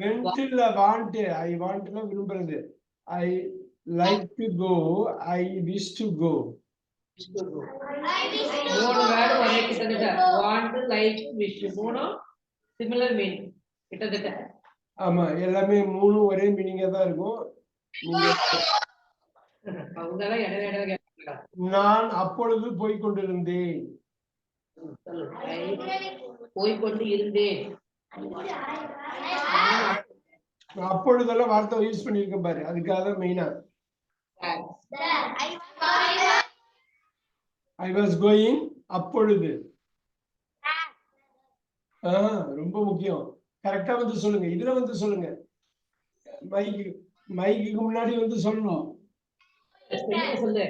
வென்ட்ல want I வாண்ட்னா விரும்புறது. I like to go I wish to go மூணு word ஒரே கிட்டத்தட்ட. வாண்ட் லைக் விஷ் மூணும் சிமிலர் மீனிங் கிட்டத்தட்ட. ஆமா எல்லாமே மூணு ஒரே மீனிங்கா தான் இருக்கும். நான் அப்பொழுது போய் போய்க்கொண்டு இருந்தேன். அப்பொழுதெல்லாம் வார்த்தை யூஸ் பண்ணியிருக்கேன் பாரு. அதுக்காக தான் மெயினா ஐ வாஸ் கோயிங் அப்பொழுது. ரொம்ப முக்கியம். கரெக்டா வந்து சொல்லுங்க. இதுல வந்து சொல்லுங்க. மைக்கு மைக்குக்கு முன்னாடி வந்து சொல்லணும். சொல்லு, சொல்லு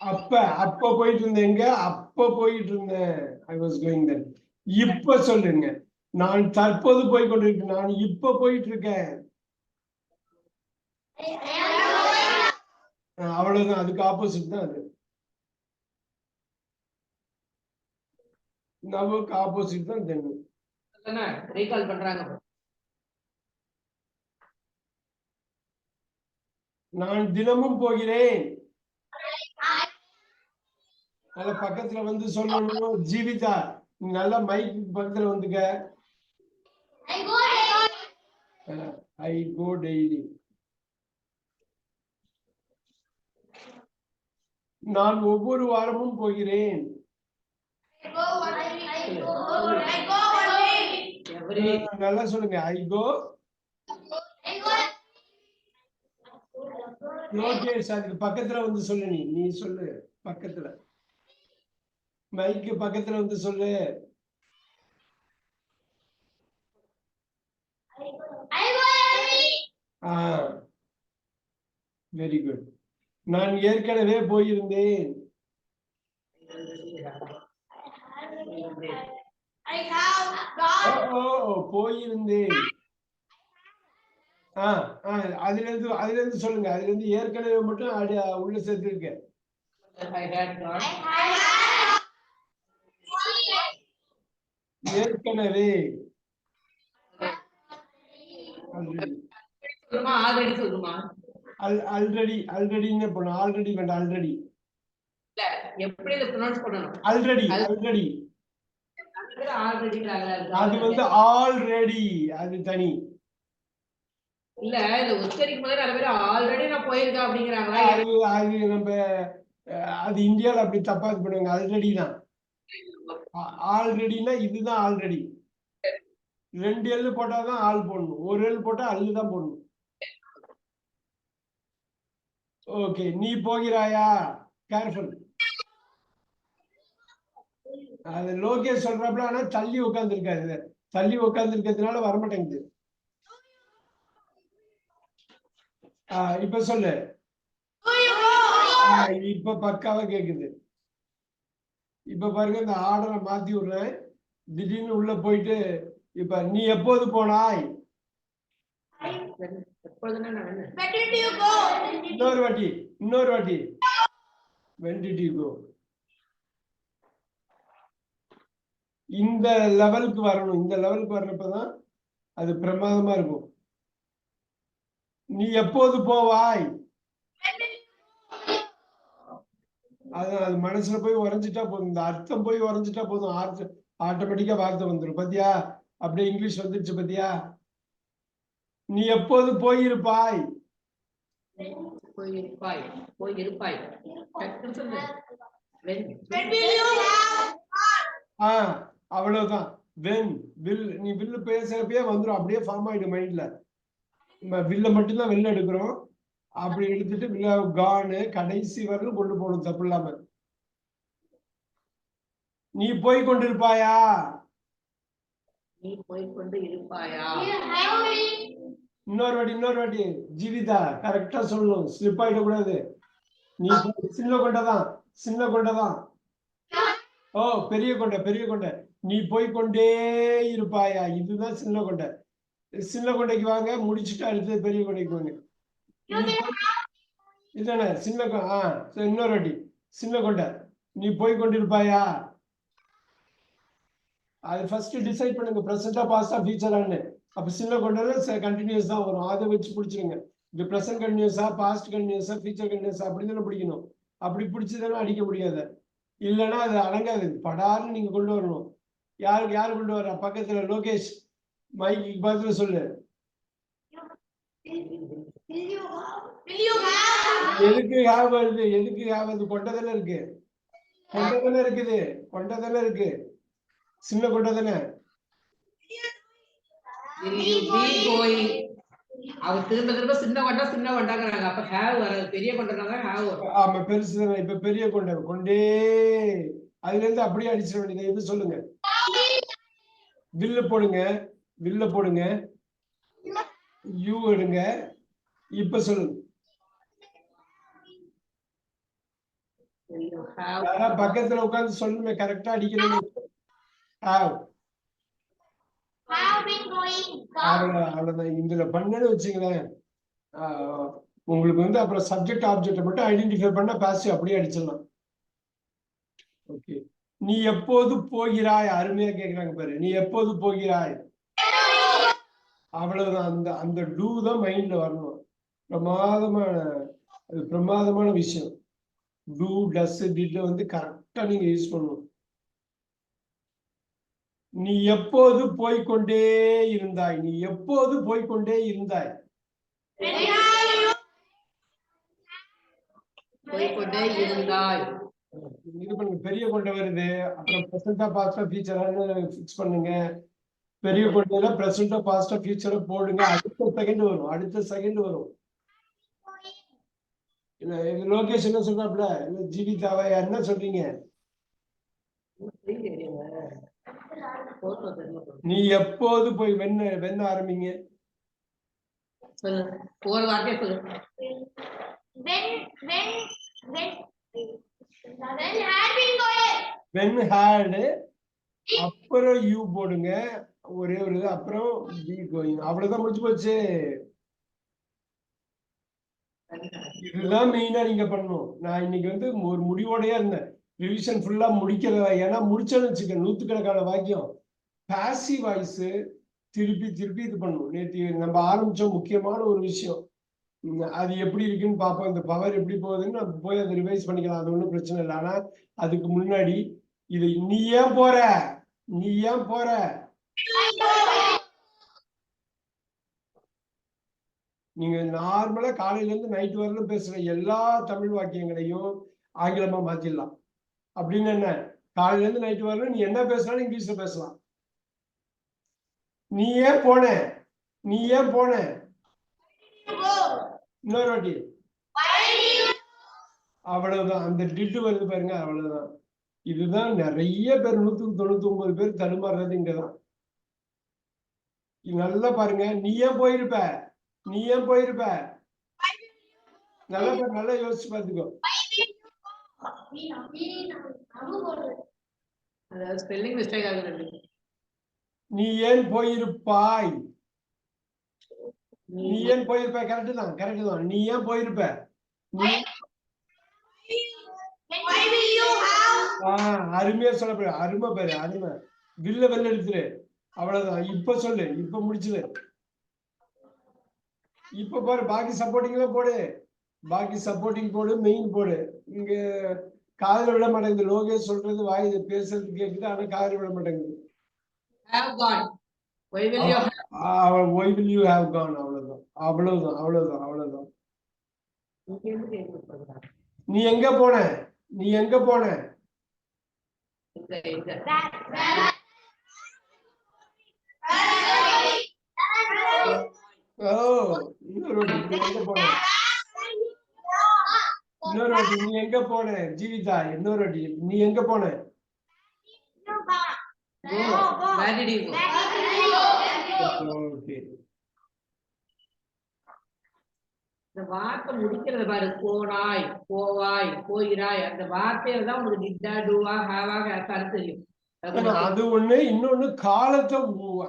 அப்ப அப்ப போயிட்டு இருந்தேங்க அப்ப போயிட்டு இருந்தேன் ஐ வாஸ் கோயிங் தென் இப்ப சொல்லுங்க. நான் தற்போது போய் கொண்டிருக்கேன் நான் இப்ப போயிட்டு இருக்கேன் அவ்வளவுதான். அதுக்கு ஆப்போசிட் தான் அது. நமக்கு ஆப்போசிட் தான் தென்னு ரீகால் பண்றாங்க. நான் தினமும் போகிறேன். நல்ல பக்கத்துல வந்து சொல்லணும். ஜீவிதா நீ நல்லா மைக்கு பக்கத்துல வந்துக்க. ஐ கோ டெய்லி நான் ஒவ்வொரு வாரமும் போகிறேன். நல்லா சொல்லுங்க. ஐ கோ லோகேஷ் அதுக்கு பக்கத்துல வந்து சொல்லு நீ. நீ சொல்லு பக்கத்துல. மைக்கு பக்கத்துல வந்து சொல்லு. வெரி குட் நான் ஏற்கனவே போயிருந்தேன். ஓ, போயிருந்தேன். அதுல இருந்து அதுல இருந்து சொல்லுங்க. அதுல இருந்து ஏற்கனவே மட்டும் அடி உள்ள சேர்த்து இருக்கேன் ஏற்கனவே. ஆல்ரெடி ஆல்ரெடின்னு போனோம் ஆல்ரெடி வேண்டாம் ஆல்ரெடி எப்படி இதை ப்ரொனவுன்ஸ் பண்ணணும்? ஆல்ரெடி ஆல்ரெடி அது வந்து ஆல்ரெடி அது தனி. இல்ல இந்த உச்சரிக்கும் போது நிறைய பேர் ஆல்ரெடி நான் போயிருக்கேன் அப்படிங்கிறாங்களா? அது அது நம்ம அது இந்தியால அப்படி தப்பா பண்ணுவாங்க. ஆல்ரெடி தான். ஆல்ரெடினா இதுதான் ஆல்ரெடி. ரெண்டு எள்ளு போட்டாதான் ஆள் போடணும். ஒரு எள்ளு போட்டா அல்லு தான் போடணும். ஓகே நீ போகிறாயா? கேர்ஃபுல் அது லோகேஷ் சொல்றாப்புல ஆனா தள்ளி உட்கார்ந்துருக்காரு தள்ளி உட்கார்ந்துருக்கிறதுனால வரமாட்டேங்குது. ஆஹ் இப்ப சொல்லு. ஆஹ் இப்ப பக்காவா கேக்குது. இப்ப பாருங்க இந்த ஆர்டரை மாத்தி விடுறேன் திடீர்னு உள்ள போயிட்டு இப்ப நீ எப்போது போனாய்? இன்னொரு வாட்டி இன்னொரு வாட்டி. when did you go இந்த லெவலுக்கு வரணும். இந்த லெவலுக்கு வர்றப்பதான் அது பிரமாதமா இருக்கும். நீ எப்போது போவாய்? அது அது மனசுல போய் உறைஞ்சிட்டா போதும். இந்த அர்த்தம் போய் உறைஞ்சிட்டா போதும். ஆட்டோமேட்டிக்கா வார்த்தை வந்துடும் பாத்தியா? அப்படியே இங்கிலீஷ் வந்துருச்சு பாத்தியா? நீ எப்போது போயிருப்பாய்? போயிருப்பாய். ஆ அவ்வளவுதான். வென் வில் நீ வில்லு பேசுறப்பயே வந்துடும் அப்படியே ஃபார்ம் ஆயிடும் மைண்ட்ல நம்ம வில்ல மட்டும்தான் வெளில எடுக்கிறோம். அப்படி எடுத்துட்டு கானு கடைசி வரலும் கொண்டு போகணும் தப்பு இல்லாம. நீ போய் கொண்டிருப்பாயா நீ போய்க்கொண்டு இருப்பாயா? இன்னொரு வாட்டி இன்னொரு வாட்டி. ஜீவிதா கரெக்டா சொல்லணும். ஸ்லிப் ஆயிடக்கூடாது. நீ போய் சின்ன கொண்டைதான் சின்ன கொண்டைதான் ஓ பெரிய கொண்டை பெரிய கொண்டை. நீ போய் கொண்டே இருப்பாயா? இதுதான் சின்ன கொண்டை. சின்ன கொண்டைக்கு வாங்க முடிச்சுட்டு அடுத்தது பெரிய கொண்டைக்கு வாங்க. போய்- இதானே சின்ன ஆ சரி, இன்னொரு வாட்டி. சின்ன கொண்டை. நீ போய் கொண்டிருப்பாயா? அது ஃபர்ஸ்ட் டிசைட் பண்ணுங்க. ப்ரெசென்டா பாஸ்டா ஃபியூச்சரான்னு அப்ப சின்ன கொண்டது கண்டினியூஸ் தான் வரும். அதை வச்சு பிடிச்சிருங்க. இது ப்ரெசென்ட் கண்டினியூஸா பாஸ்ட் கண்டினியூஸா ஃபியூச்சர் கண்டினியூஸா அப்படி தானே பிடிக்கணும். அப்படி பிடிச்சதானே அடிக்க முடியாது. இல்லைன்னா அது அடங்காது. படார்னு நீங்க கொண்டு வரணும். யாருக்கு யாரு கொண்டு வர்றா பக்கத்துல லோகேஷ். மைக்கு பதில சொல்லு. எதுக்கு ஹேவ் வருது? எதுக்கு ஹேவ் வருது? கொண்டதானே இருக்கு. கொண்டதானே இருக்குது. கொண்டதானே இருக்கு. சின்ன going? அவர் திரும்ப திரும்ப சின்ன கொண்டா சின்ன கொண்டாங்கிறாங்க. அப்ப ஹேவ் வராது. பெரிய கொண்டாங்க ஹேவ் வரும். ஆமா பெருசு இப்ப பெரிய கொண்ட. கொண்டே. அதுல இருந்து அப்படியே அடிச்சிட வேண்டியது. இது சொல்லுங்க. வில்ல போடுங்க. வில்ல போடுங்க. யூ எடுங்க. இப்ப சொல்லுங்க யாரா பக்கத்துல உட்கார்ந்து சொல்லுங்க கரெக்டா அடிக்கணும் ஹாவ் அவ்வளவு அவ்வளவுதான் இதுல பண்ணன்னு வச்சுங்களேன் உங்களுக்கு வந்து அப்புறம் சப்ஜெக்ட் ஆப்ஜெக்ட் மட்டும் ஐடென்டிஃபை பண்ணா பாசிட்டிவ் அப்படியே அடிச்சிடலாம். ஓகே நீ எப்போது போகிறாய்? அருமையா கேக்குறாங்க பாரு. நீ எப்போது போகிறாய்? அவ்வளவுதான். அந்த அந்த டூ தான் மைண்ட்ல வரணும். பிரமாதமான அது பிரமாதமான விஷயம். டூ டஸ் டிட் வந்து கரெக்டா நீங்க யூஸ் பண்ணணும். நீ எப்போது போய்க்கொண்டே இருந்தாய்? நீ எப்போது போய்க்கொண்டே இருந்தாய்? போய்க்கொண்டே இருந்தாய். இது பண்ணுங்க. பெரிய கொண்ட வருது. அப்புறம் பிரசண்டா பாஸ்டா ஃபியூச்சரான்னு ஃபிக்ஸ் பண்ணுங்க? பெரிய கொண்டையில பிரசண்டா பாஸ்டா ஃபியூச்சரை போடுங்க. அடுத்த செகண்ட் வரும். அடுத்த செகண்ட் வரும். இல்ல இது லோகேஷ் என்ன சொல்றாப்ல இல்ல ஜீவிதாவை என்ன சொல்றீங்க? நீ எப்போது போய் வெண்ண வெண்ண ஆரம்பிங்க? ஒரு சொல்லு. வென் ஹேடு அப்புறம் யூ போடுங்க. ஒரே ஒரு இது அப்புறம் பி கோயிங். அவ்வளவுதான் முடிஞ்சு போச்சு. இதுதான் மெயினா நீங்க பண்ணணும். நான் இன்னைக்கு வந்து ஒரு முடிவோடய இருந்தேன். ரிவிஷன் ஃபுல்லா முடிக்கிறதா ஏன்னா முடிச்சேன்னு வச்சுக்க நூத்துக்கணக்கான வாக்கியம். பாசிவ் வாய்ஸ் திருப்பி திருப்பி இது பண்ணணும். நேற்று நம்ம ஆரம்பிச்சோம் முக்கியமான ஒரு விஷயம். அது எப்படி இருக்குன்னு பார்ப்போம். இந்த பவர் எப்படி போகுதுன்னு நம்ம போய் அதை ரிவைஸ் பண்ணிக்கலாம். அது ஒன்றும் பிரச்சனை இல்லை. ஆனா அதுக்கு முன்னாடி இது நீ ஏன் போற? நீ ஏன் போற? நீங்க நார்மலா காலையில இருந்து நைட் வரலும் பேசுற எல்லா தமிழ் வாக்கியங்களையும் ஆங்கிலமா மாத்திடலாம். அப்படின்னு என்ன? காலையில இருந்து நைட் வரலும் நீ என்ன பேசினாலும் இங்கிலீஷ்ல பேசலாம். நீ ஏன் போன? நீ ஏன் போன? இன்னொரு வாட்டி. அவ்வளவுதான். அந்த டிட்டு வருது பாருங்க அவ்வளவுதான். இதுதான் நிறைய பேர் நூத்துக்கு தொண்ணூத்தி ஒன்பது பேர் தடுமாறுறது இங்கதான் நல்லா பாருங்க. நீ ஏன் போயிருப்ப? நீ ஏன் போயிருப்ப நல்லா நல்லா யோசிச்சு பாத்துக்கோ அதாவது ஸ்பெல்லிங் மிஸ்டேக் ஆகுது நீ ஏன் போயிருப்பாய்? நீ ஏன் போயிருப்ப? கரெக்ட் தான் கரெக்ட் தான். நீ ஏன் போயிருப்ப? அருமையா சொல்ல போற. அருமை பேரு அருமை. வில்ல வெல்ல எடுத்துரு. அவ்வளவுதான். இப்ப சொல்லு இப்ப முடிச்சுது இப்ப பாரு பாக்கி சப்போர்ட்டிங்ல போடு பாக்கி சப்போர்ட்டிங் போடு மெயின் போடு இங்க காதுல விட மாட்டேங்குது லோகேஷ் சொல்றது வாய் பேசுறது கேக்குது ஆனா காதுல விட மாட்டேங்குது you why will you have gone அவ்வளவுதான் அவ்வளவுதான் அவ்வளவுதான் அவ்வளவுதான். நீ எங்க போன நீ எங்க போன that ஓ இன்னொரு வாட்டி நீ எங்க போன இன்னொரு நீ எங்க போன ஜீவிதா இன்னொரு வாட்டி நீ எங்க போன இந்த வார்த்தை முடிக்கிறத பாரு. போனாய் போவாய் போயிராய் அந்த வார்த்தையில தான் உனக்கு டிட்டா டூவா ஹாவாக ஹேப்பான்னு தெரியும். அது ஒண்ணு இன்னொன்னு காலத்தை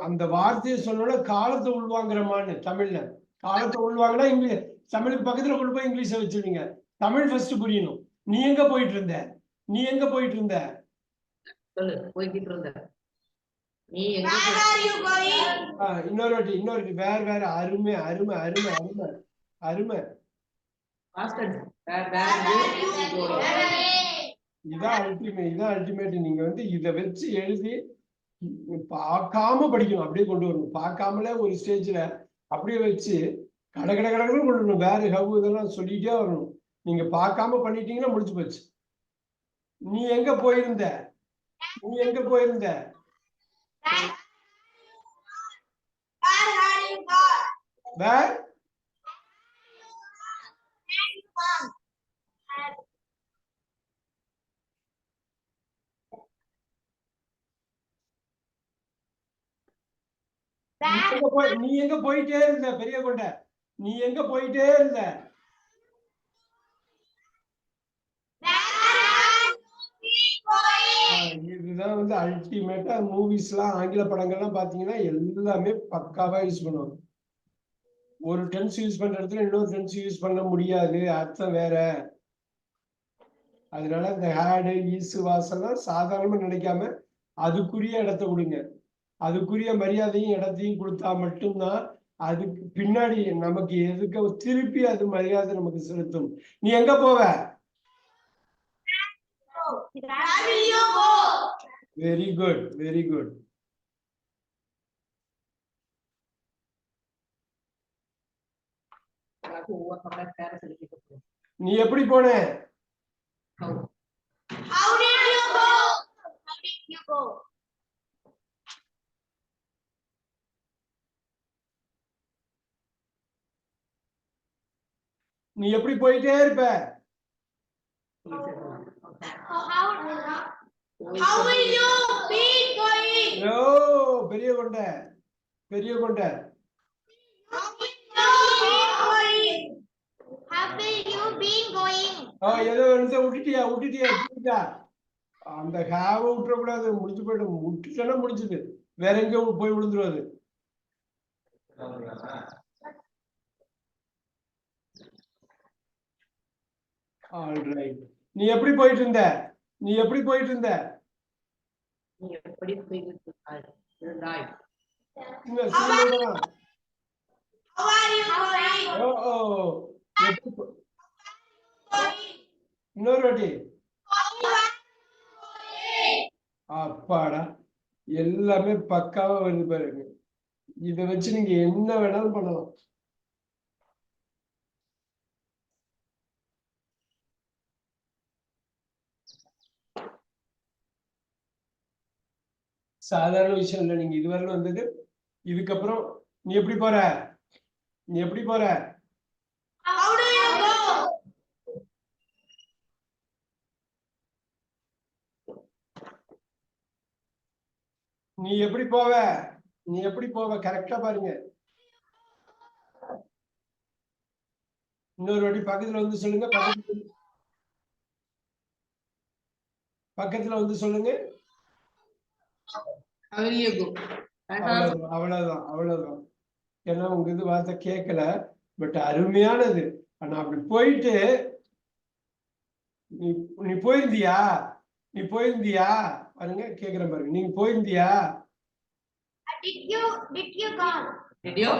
அந்த வார்த்தையை சொன்னோட காலத்தை உள்வாங்குறமான்னு தமிழ்ல. காலத்தை உள்வாங்கினா இங்கிலீஷ் தமிழுக்கு பக்கத்துல கொண்டு போய் இங்கிலீஷை வச்சிருவீங்க. தமிழ் ஃபர்ஸ்ட் புரியணும். நீ எங்க போயிட்டு இருந்த நீ எங்க போயிட்டு இருந்த சொல்லு போய்கிட்டு இருந்த இன்னொரு வாட்டி இன்னொரு வேற வேற. அருமை அருமை அருமை அருமை. அருமை. இதான் அல்டிமேட் இதான் அல்டிமேட் நீங்க வந்து இதை வச்சு எழுதி பார்க்காம படிக்கணும். அப்படியே கொண்டு வரணும். பார்க்காமலே ஒரு ஸ்டேஜ்ல அப்படியே வச்சு கட கட கடகடன்னு கொண்டு வரணும். வேறு ஹவு இதெல்லாம் சொல்லிட்டே வரணும். நீங்க பார்க்காம பண்ணிட்டீங்கன்னா முடிச்சு போச்சு. நீ எங்க போயிருந்த? நீ எங்க போயிருந்த? வேற நீ எங்க போயிட்டே இருந்த பெரிய கொண்ட? நீ எங்க போயிட்டே இருந்த? இதுதான் வந்து அல்டிமேட்டா மூவிஸ்லாம் ஆங்கில படங்கள்லாம் பாத்தீங்கன்னா எல்லாமே பக்காவா யூஸ் பண்ணுவாங்க. ஒரு டென்ஸ் யூஸ் பண்ற இடத்துல இன்னொரு டென்ஸ் யூஸ் பண்ண முடியாது அர்த்தம் வேற. அதனால இந்த ஹேடு ஈசு வாசெல்லாம் சாதாரணமா நினைக்காம அதுக்குரிய இடத்த கொடுங்க அதுக்குரிய மரியாதையும் இடத்தையும் கொடுத்தா மட்டும்தான் அதுக்கு பின்னாடி நமக்கு எதுக்க திருப்பி அது மரியாதை நமக்கு செலுத்தும் நீ எங்க போவ வெரி குட் வெரி குட் நீ எப்படி போன How did you go? How did you go? நீ எப்படி போயிட்டே இருப்ப? பெரிய கொண்ட பெரிய கொண்ட. ஏதோ எழுத விட்டுட்டியா விட்டுட்டியா விட்டுட்டா அந்த ஹாவ விட்டுற கூடாது முடிஞ்சு போயிடும். விட்டுட்டேன்னா முடிஞ்சது. வேற எங்க போய் விழுந்துரும் ஆல்ரைட் நீ எப்படி போயிட்டு இருந்த நீ எப்படி போயிட்டு இருந்த நீ எப்படி இங்க going? ஓ ஓ. இன்னொரு வாட்டி. How are you going? அப்பாடா. எல்லாமே பக்காவா வருது பாருங்க. இத வச்சு நீங்க என்ன வேணாலும் பண்ணலாம். சாதாரண விஷயம் இல்லை. நீங்க இதுவரையிலும் வந்தது இதுக்கப்புறம் நீ எப்படி போற? நீ எப்படி போற? நீ எப்படி போவ? நீ எப்படி போவ? கரெக்டா பாருங்க. இன்னொரு வாட்டி பக்கத்துல வந்து சொல்லுங்க. பக்கத்துல வந்து சொல்லுங்க How will you go? அவ்வளவுதான் அவ்வளவுதான். ஏன்னா உங்க இது வார்த்தை கேட்கல பட் அருமையானது. ஆனா அப்படி போயிட்டு நீ நீ போயிருந்தியா? நீ போயிருந்தியா? பாருங்க கேக்குறேன் பாருங்க. நீங்க போயிருந்தியா? Did you did you go? You?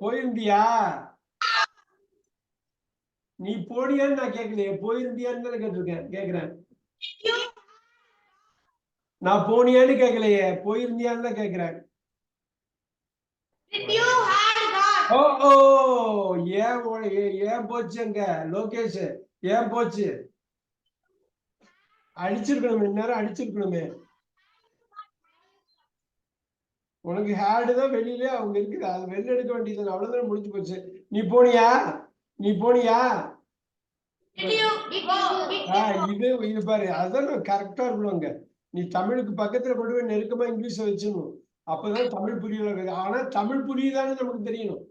போயிருந்தியா? நீ போனியான்னு நான் கேட்கலையே போயிருந்தியான்னு தானே கேட்டிருக்கேன் you நான் போனியான்னு கேட்கலையே போயிருந்தியான்னு தான் gone? ஓ ஓ ஏன் ஏன் போச்சு அங்க லோகேஷ்? ஏன் போச்சு? அடிச்சிருக்கணுமே இந்நேரம் அடிச்சிருக்கணுமே. உனக்கு ஹேடு தான் வெளியிலே அவங்க இருக்குது. அது வெளில எடுக்க வேண்டியது அவ்வளவுதான் முடிஞ்சு போச்சு. நீ போனியா? நீ போனியா ஆ, you? இது இது பாரு அதான் கரெக்டா இருக்கணும் அங்க. நீ தமிழுக்கு பக்கத்துல கொண்டு போய் நெருக்கமா இங்கிலீஷ் வச்சிடணும். அப்பதான் தமிழ் புரியல ஆனா தமிழ் புரியுதான்னு நமக்கு தெரியணும்.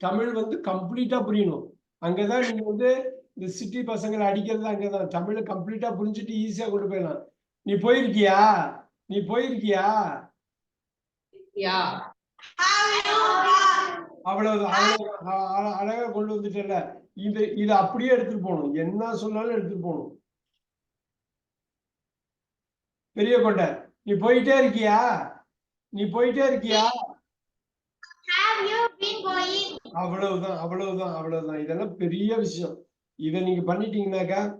தமிழ் வந்து கம்ப்ளீட்டா புரியணும். அங்கதான் நீங்க வந்து இந்த சிட்டி பசங்களை அடிக்கிறது அங்கதான். தமிழை கம்ப்ளீட்டா புரிஞ்சுட்டு ஈஸியா கொண்டு போயிடலாம். நீ போயிருக்கியா? நீ போயிருக்கியா? Yeah. have you gone? அவ்வளவுதான் அவ்வளவுதான். அ- அ- அழகா கொண்டு வந்துட்டல இது இது அப்படியே எடுத்துட்டு போகணும். என்ன சொன்னாலும் எடுத்துட்டு போகணும். பெரிய கொண்டை நீ போயிட்டே இருக்கியா? நீ போயிட்டே இருக்கியா? அவ்வளவுதான் அவ்வளவுதான் அவ்வளவுதான். இதெல்லாம் பெரிய விஷயம். இதை நீங்க பண்ணிட்டீங்கன்னாக்கா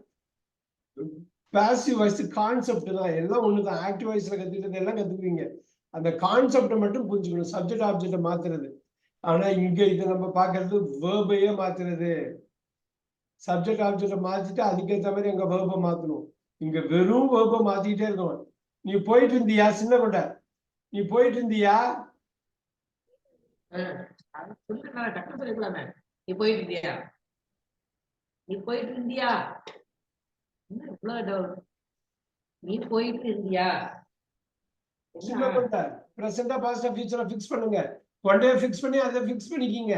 பாசிவ் வாய்ஸ் கான்செப்ட் தான். எல்லாம் ஒண்ணுதான். ஆக்டிவ் வாய்ஸ்ல கத்துக்கிட்டது எல்லாம் கத்துக்குவீங்க. அந்த கான்செப்டை மட்டும் புரிஞ்சுக்கணும். சப்ஜெக்ட் ஆப்ஜெக்டை மாத்துறது. ஆனா இங்க இதை நம்ம பாக்குறது வேர்பையே மாத்துறது. சப்ஜெக்ட் ஆப்ஜெக்டை மாத்திட்டு அதுக்கேற்ற மாதிரி அங்க வேர்பை மாத்தணும். இங்க வெறும் வேர்பை மாத்திக்கிட்டே இருக்கணும். நீ போயிட்டு இருந்தியா சின்ன கொண்டை? நீ போயிட்டு இருந்தியா? நீ போயிட்டு இருந்தியா? நீ போயிட்டு இருந்தியா? நீ போயிட்டு இருந்தியா? பாஸ்டா ஃபியூச்சரை ஃபிக்ஸ் பண்ணுங்க. கொண்டையை ஃபிக்ஸ் பண்ணி அதை ஃபிக்ஸ் பண்ணிக்கிங்க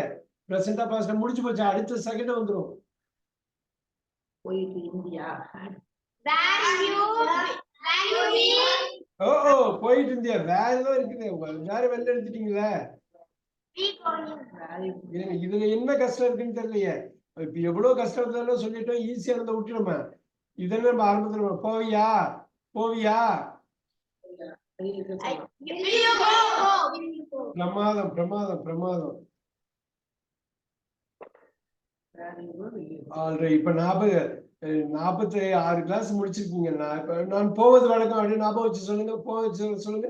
பிரசண்டா பாஸ்டா முடிஞ்சு போச்சு அடுத்த செகண்ட் வந்துரும் போயிட்டு been? ஓ ஓ போயிட்டு இருந்தியா வேற ஏதோ இருக்குது வேற வெளில எடுத்துட்டீங்களே இதுல என்ன கஷ்டம் இருக்குன்னு தெரியலையே இப்ப எவ்வளவு கஷ்டம் இருந்தாலும் சொல்லிட்டோம் ஈஸியா இருந்த விட்டுருமா இதெல்லாம் நம்ம ஆரம்பத்துல போவியா போவியா பிரமாதம் பிரமாதம் பிரமாதம். ஆல்ரெடி இப்ப நாற்பது அஹ், நாற்பத்தி ஆறு கிளாஸ் முடிச்சிருக்கீங்க. நான் இப்ப நான் போவது வழக்கம் அப்படின்னு ஞாபகம் வச்சு சொல்லுங்க போக வச்சு சொல்லுங்க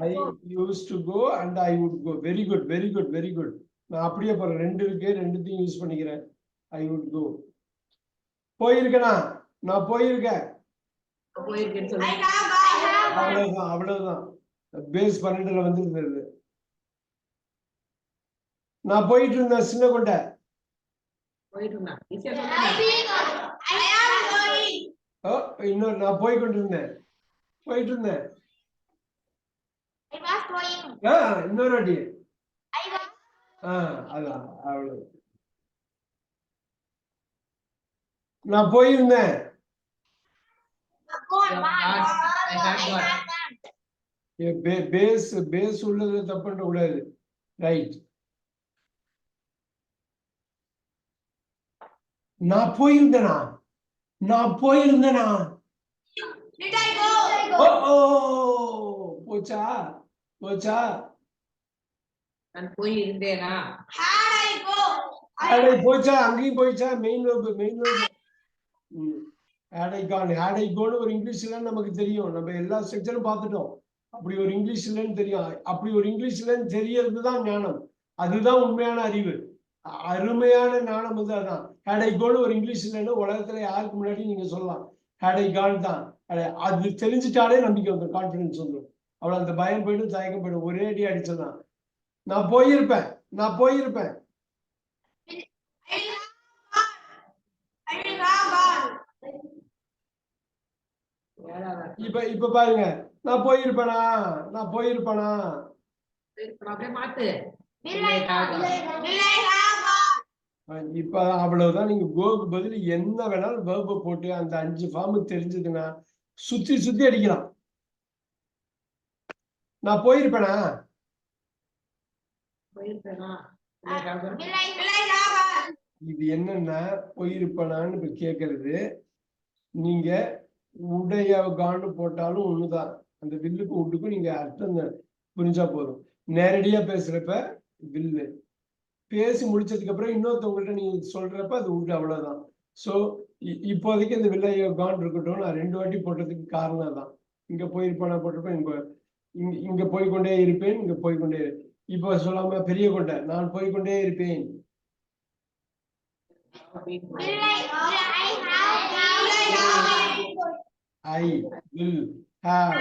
I. Use to go and I would go very good very good very good நான் அப்படியே போறேன். ரெண்டு இருக்கு ரெண்டுத்தையும் யூஸ் பண்ணிக்கிறேன். ஐ வுட் கோ போயிருக்கேனா? நான் போயிருக்கேன். அவ்வளவுதான் அவ்வளவுதான். பேஸ் பன்னெண்டுல வந்துருந்தது நான் போயிட்டு இருந்தேன் சின்ன கொண்டை. இன்னொரு நான் போய் கொண்டு இருந்தேன். போயிட்டு இருந்தேன் இன்னொரு வாட்டி. அதான் அவ்வளவு. நான் போயிருந்தேன். பேஸ் பேஸ் உள்ளது தப்புன்ற கூடாது. ரைட் நான் போயிருந்தேனா? நான் போயிருந்தேனா? போச்சா? போச்சா? நான் போய் இருந்தேனா Had I go? ஆடை போச்சா? அங்கேயும் போயிச்சா? மெயின் வேர்பு மெயின் வேர்பு ஆடை கான் ஒரு இங்கிலீஷ் இல்லைன்னு நமக்கு தெரியும். நம்ம எல்லா ஸ்ட்ரக்சரும் பார்த்துட்டோம். அப்படி ஒரு இங்கிலீஷ் இல்லைன்னு தெரியும். அப்படி ஒரு இங்கிலீஷ் இல்லைன்னு தெரியறது தான் ஞானம். அதுதான் உண்மையான அறிவு. அருமையான ஞானம் வந்து அதுதான். ஹேடைகோன்னு ஒரு இங்கிலீஷ் இல்லைன்னு உலகத்துல யாருக்கு முன்னாடி நீங்க சொல்லலாம். ஹேடை கான் தான். அது தெரிஞ்சுட்டாலே நம்பிக்கை வந்துடும் கான்ஃபிடன்ஸ் வந்துடும் அவ்வளோ அந்த பயம் போயிடும் தயக்கம் போயிடும். ஒரே அடி அடிச்சதான் நான் போயிருப்பேன். நான் போயிருப்பேன் I will have gone. I will have gone. ஏழாவது இப்ப இப்ப பாருங்க. நான் போயிருப்பேனா? நான் போயிருப்பேனா? இப்ப அவ்வளவுதான். நீங்க கோக்கு பதில் என்ன வேணாலும் வேர்ப போட்டு அந்த அஞ்சு ஃபார்ம் தெரிஞ்சதுன்னா சுத்தி சுத்தி அடிக்கலாம். நான் போயிருப்பேனா? இது என்னன்னா போயிருப்பேனான்னு இப்ப கேக்குறது. நீங்க உடையகான்னு போட்டாலும் ஒண்ணுதான் அந்த வில்லுக்கும் உட்டுக்கும் நீங்க அர்த்தம் புரிஞ்சா போதும் நேரடியா பேசுறப்ப வில்லு பேசி முடிச்சதுக்கு அப்புறம் இன்னொருத்தவங்கள்ட்ட நீங்க சொல்றப்ப அது உண்டு அவ்வளவுதான் சோ இப்போதைக்கு இந்த வில்லைய காண்ட் இருக்கட்டும் நான் ரெண்டு வாட்டி போட்டதுக்கு காரணம் தான் இங்க போயிருப்பேனா போட்டிருப்பேன் இங்க இங்க இங்க போய்க்கொண்டே இருப்பேன் இங்க போய்க்கொண்டே இப்போ சொல்லாம பெரிய கொண்டை நான் போய்க்கொண்டே இருப்பேன் I have gone? Will I have gone? I will have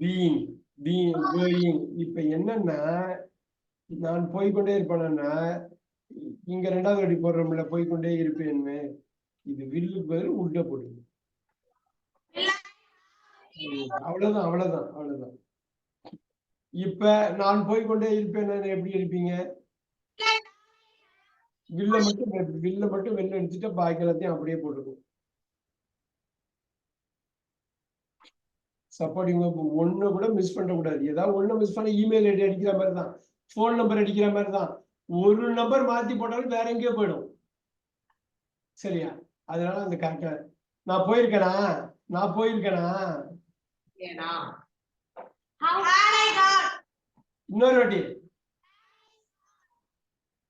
been been going இப்ப என்னன்னா நான் போய்க்கொண்டே இருப்பேன்னா இங்க ரெண்டாவது அடி போடுறோம்ல போய்க்கொண்டே இருப்பேன்னு இது வில்லுக்கு பதில் உள்ள போடுது. ம், அவ்வளவுதான் அவ்வளவுதான் அவ்வளவுதான். இப்ப நான் போய்க்கொண்டே இருப்பேன் எப்படி இருப்பீங்க? வில்ல மட்டும் வில்ல மட்டும் வெளில எடுத்துட்டு பாக்கி எல்லாத்தையும் அப்படியே போட்டுக்கும் சப்போர்ட்டிங் வெப் ஒண்ணு கூட மிஸ் பண்ணக்கூடாது. ஏதாவது ஒண்ணு மிஸ் பண்ண இமெயில் ஐடி அடிக்கிற மாதிரி தான் ஃபோன் நம்பர் அடிக்கிற மாதிரி தான் ஒரு நம்பர் மாத்தி போட்டாலும் வேற எங்கேயோ போயிடும். சரியா? அதனால அந்த கரெக்டா நான் போயிருக்கேனா? நான் போயிருக்கேனா? இன்னொரு வாட்டி.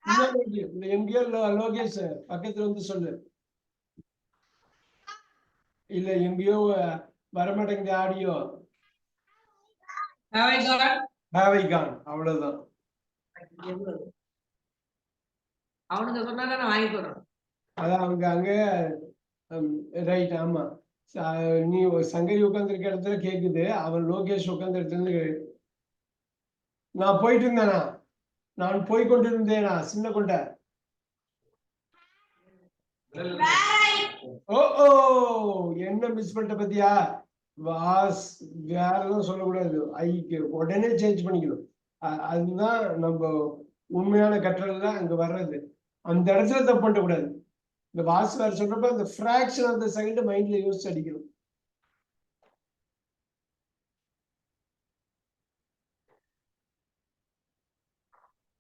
இன்னொரு வாட்டி. எங்கேயோ லோகேஷ் பக்கத்துல வந்து சொல்லு. இல்ல எங்கேயோ அஹ், வரமாட்டேங்குது ஆடியோ ஹாவைகான் அவ்வளவுதான். அவனுங்க சொன்னா அதான் அவங்க அங்க ரைட் ஆமா. நீ சங்கரி உட்காந்துருக்க இடத்துல கேக்குது அவன் லோகேஷ் இடத்துல இருந்து நான் போயிட்டு இருந்தேனா நான் போய் கொண்டிருந்தேனா சின்ன கொண்ட? ஓ ஓ என்ன மிஸ் பண்ணிட்ட பத்தியா? வாஸ் வேறெல்லாம் சொல்லக்கூடாது. ஐக்கு உடனே சேஞ்ச் பண்ணிக்கணும். அதுதான் நம்ம உண்மையான கற்றல்ல அங்க வர்றது. அந்த இடத்துல தப்பு பண்ண கூடாது. இந்த வாஸ் வேற சொல்றப்ப அந்த ஃப்ராக்ஷன் ஆஃப் த செகண்ட் மைண்ட்ல யோசிச்சு அடிக்கணும்.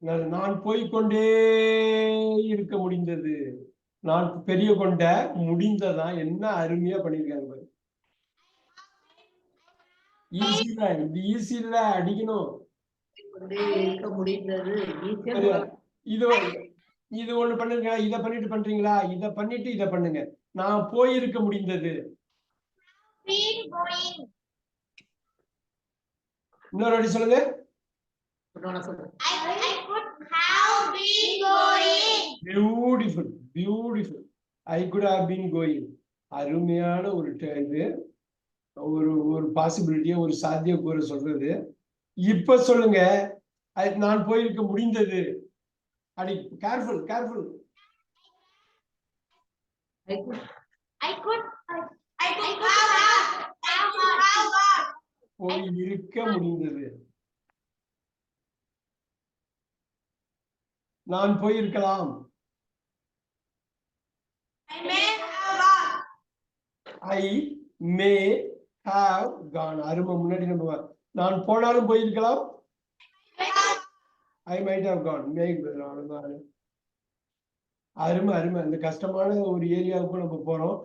நான் நான் போய்க்கொண்டே இருக்க முடிந்தது. நான் பெரிய கொண்ட முடிந்ததா? என்ன அருமையா பண்ணியிருக்காங்க பாரு ஈஸி தான் இது ஈஸி இல்ல அடிக்கணும்? இது இது ஒண்ணு பண்ணுங்க இத பண்ணிட்டு பண்றீங்களா? இத பண்ணிட்டு இத பண்ணுங்க. நான் போயிருக்க முடிந்தது. Been going? இன்னொரு வாட்டி சொல்லுங்க. இன்னொன்னு சொல்லு I, I could have been going. Beautiful beautiful I could have been going அருமையான ஒரு ட- இது ஒரு ஒரு பாசிபிலிட்டியா ஒரு சாத்தியக்கூறு சொல்றது இப்ப சொல்லுங்க அது நான் போயிருக்க முடிந்தது அடி careful careful I could I could, I, I could have, have, I could have gone. போய் இருக்க முடிந்தது நான் போயிருக்கலாம். ஐ மே ஹாவ் கான் அருமை. முன்னாடி நம்ம நான் போனாலும் போயிருக்கலாம். I might have gone make அருமை அருமை. அந்த கஷ்டமான ஒரு ஏரியாவுக்கும் நம்ம போறோம்.